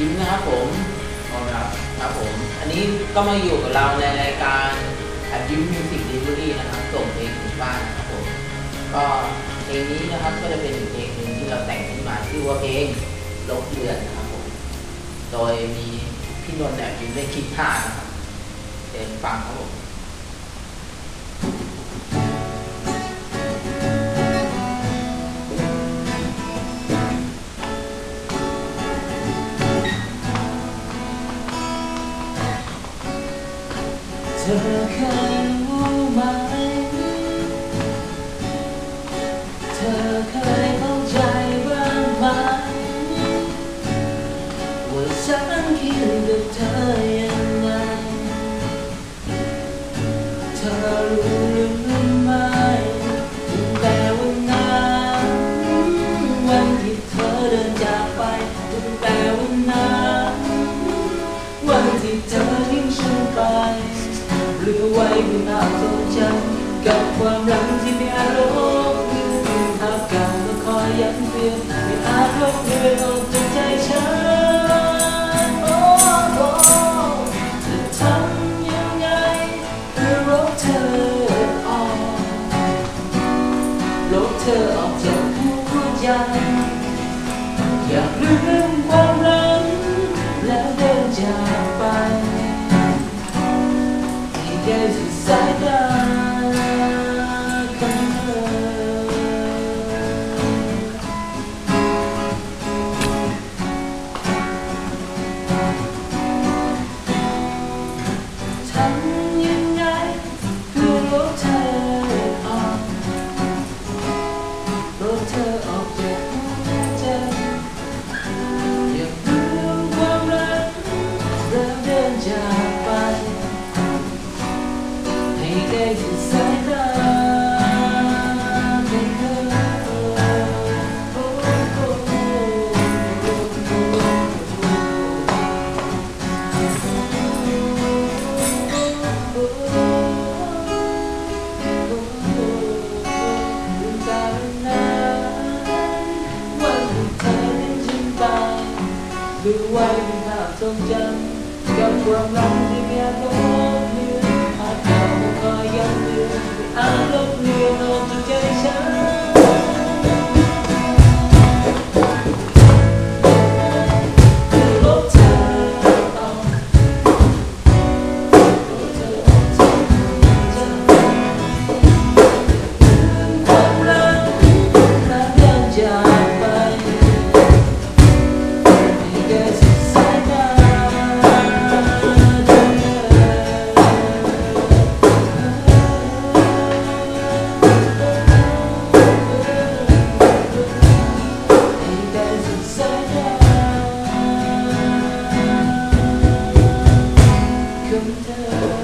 ยิ้มนะครับผมขอบครับ ครับผม อันนี้ก็มาอยู่กับเราในรายการอัดยิ้มมิวสิกดีลิดี้นะครับส่งเพลงถึงบ้านนะครับผม ก็เพลงนี้นะครับก็จะเป็นอีกเพลงหนึ่งที่เราแต่งขึ้นมาชื่อว่าเพลงลบเลือนนะครับผม โดยมีพี่นนท์แอบยิ้มได้คิดท่านะครับเป็นฟังครับผม เธอเคยรู้ไหม เธอเคยเข้าใจบ้างไหมว่าฉันคิดกับเธอยังไง เธอรู้หรือไม่ตั้งแต่วันนั้นวันที่เธอเดินจากไป หรือไว้เป็นภาทรงจำกับความรักที่ไม่อาจลบเลือนภาพเก่าก็คอยย้ำเตือนไม่อาจลบเลือนออกจากใจฉันโอ้โอ้จะทำยังไงเพื่อลบเธอออกลบเธอออกจากหัวใจอยากลืม ที่ได้ ให้ได้สุดสา winter.